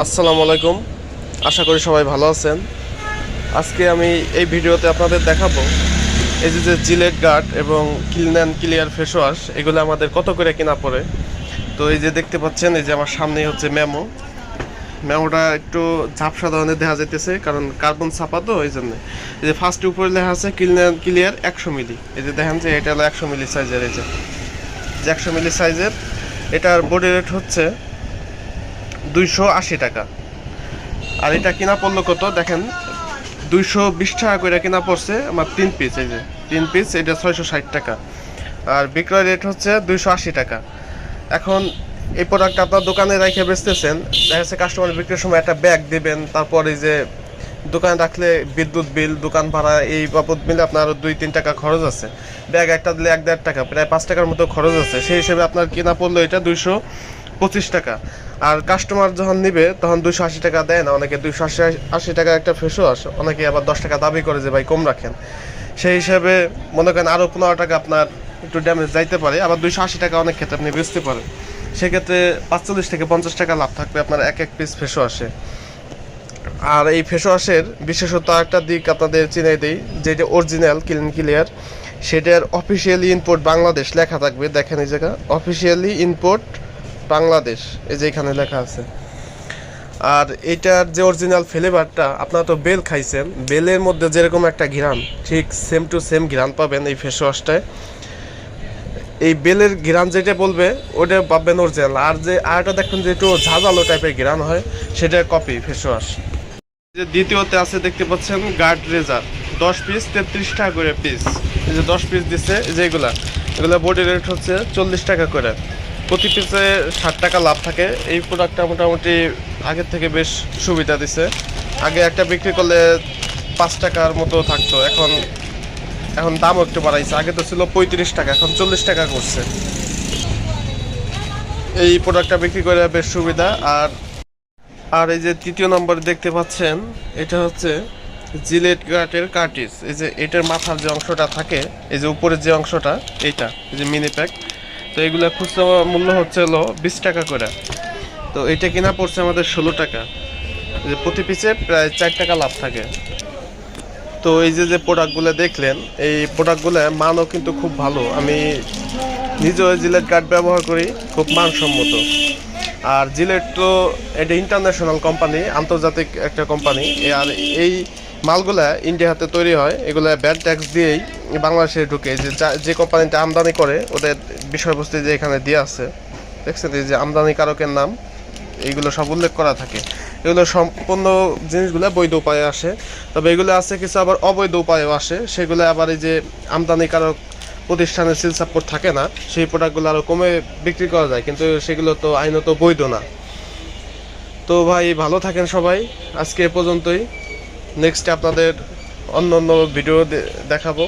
আসসালামু আলাইকুম। আশা করি সবাই ভালো আছেন। আজকে আমি এই ভিডিওতে আপনাদের দেখাবো এই যে যে জিলেট গার্ড এবং ক্লিন ক্লিয়ার ফেস ওয়াশ, এগুলো আমাদের কত করে কিনা পড়ে? তো এই যে দেখতে পাচ্ছেন, এই যে আমার সামনেই হচ্ছে মেমো। মেমোটা একটু ঝাপসা ধরনের দেখা যাইতেছে, কারণ কার্বন ছাপা তো, এই জন্য। এই যে ফার্স্ট উপরে লেখা আছে ক্লিন ক্লিয়ার একশো মিলি। এই যে দেখেন যে এটা হলো একশো মিলি সাইজের, এই যে একশো মিলি সাইজের, এটার বডি রেট হচ্ছে দুইশো আশি টাকা। আর এটা কিনা পড়ল কত? দেখেন, দুইশো বিশ টাকা করে কিনা পড়ছে আমার তিন পিস এই যে, তিন পিস এটা ছয়শো ষাট টাকা। আর বিক্রয় রেট হচ্ছে দুইশো আশি টাকা। এখন এই প্রোডাক্ট আপনার দোকানে রেখে বেচতেছেন, দেখা যাচ্ছে কাস্টমার বিক্রির সময় একটা ব্যাগ দিবেন, তারপর এই যে দোকানে রাখলে বিদ্যুৎ বিল, দোকান ভাড়া, এই বাবদ মিলে আপনার দুই তিন টাকা খরচ আছে। ব্যাগ একটা দিলে এক দেড় টাকা, প্রায় পাঁচ টাকার মতো খরচ আছে। সেই হিসেবে আপনার কিনা পড়ল এটা দুইশো পঁচিশ টাকা। আর কাস্টমার যখন নিবে, তখন দুইশো আশি টাকা দেয় না, অনেকে দুইশো আশি আশি টাকা একটা ফেসও আসে, অনেকে আবার দশ টাকা দাবি করে যে, ভাই, কম রাখেন। সেই হিসাবে মনে করেন আরও পনেরো টাকা আপনার একটু ড্যামেজ যাইতে পারে, আবার দুইশো আশি টাকা অনেক ক্ষেত্রে আপনি বেচতে পারেন। সেক্ষেত্রে পাঁচচল্লিশ থেকে পঞ্চাশ টাকা লাভ থাকবে, আপনার এক এক পিস ফেসও আসে। আর এই ফেস ওয়াশের বিশেষত একটা দিক আপনাদের চিনাই দিই, যেটা অরিজিনাল ক্লিন ক্লিয়ার সেটার অফিসিয়ালি ইনপোর্ট বাংলাদেশ লেখা থাকবে, দেখেন এই জায়গা অফিসিয়ালি ইনপোর্ট বাংলাদেশ, এই যে এখানে লেখা আছে। আর এটার যে অরিজিনাল ফ্লেভারটা আপনারা তো বেল খাইছেন, বেলের মধ্যে যেরকম একটা ঘিরান ঠিক সেম টু সেম ঘিরান পাবেন এই ফেস ওয়াশটায় এই বেলের ঘিরান যেটা বলবে, ওটা পাবেন অরিজিনাল আর যে আরটা দেখবেন যে একটু ঝাঁঝালো টাইপের ঘিরান হয়, সেটা কপি ফেস ওয়াশ যে দ্বিতীয়তে আছে দেখতে পাচ্ছেন গার্ড রেজার দশ পিস তেত্রিশ টাকা করে পিস এই যে দশ পিস দিচ্ছে এই যে এগুলা। এগুলা বডি রেট হচ্ছে চল্লিশ টাকা করে। প্রতি পিসে ষাট টাকা লাভ থাকে। এই প্রোডাক্টটা মোটামুটি আগের থেকে বেশ সুবিধা দিছে। আগে একটা বিক্রি করলে পাঁচ টাকার মতো থাকতো, এখন এখন দামও একটু বাড়াইছে। আগে তো ছিল পঁয়ত্রিশ টাকা, এখন চল্লিশ টাকা করছে। এই প্রোডাক্টটা বিক্রি করে বেশ সুবিধা। আর আর এই যে তৃতীয় নম্বর দেখতে পাচ্ছেন, এটা হচ্ছে জিলেট গার্টের কার্টিস এই যে এটার মাথার যে অংশটা থাকে, এই যে উপরের যে অংশটা, এইটা, এই যে মিনি প্যাক তো এগুলো খুচরা মূল্য হচ্ছে হলো বিশ টাকা করে। তো এটা কিনা পড়ছে আমাদের ষোলো টাকা। যে প্রতি পিসে প্রায় চার টাকা লাভ থাকে। তো এই যে যে প্রোডাক্টগুলো দেখলেন, এই প্রোডাক্টগুলো মানও কিন্তু খুব ভালো। আমি নিজেও জিলেট কার্ড ব্যবহার করি, খুব মানসম্মত। আর জিলেট তো এটা ইন্টারন্যাশনাল কোম্পানি আন্তর্জাতিক একটা কোম্পানি আর এই মালগুলা ইন্ডিয়াতে তৈরি হয়, এগুলা ব্যাড ট্যাক্স দিয়েই বাংলাদেশে ঢুকে। যে যা- কোম্পানিটা আমদানি করে, ওদের বিষয়বস্তু যে এখানে দিয়ে আছে, দেখছেন এই যে আমদানিকারকের নাম, এইগুলো সব উল্লেখ করা থাকে। এগুলো সম্পূর্ণ জিনিসগুলো বৈধ উপায়ে আসে। তবে এগুলো আছে কিছু আবার অবৈধ উপায়েও আসে। সেগুলো আবার এই যে আমদানিকারক প্রতিষ্ঠানের সিল সাপোর্ট থাকে না, সেই প্রোডাক্টগুলো আরও কমে বিক্রি করা যায়, কিন্তু সেগুলো তো আইনত বৈধ না। তো ভাই, ভালো থাকেন সবাই। আজকে এ পর্যন্তই। নেক্সট আপনাদের অন্য অন্য ভিডিও দেখাবো।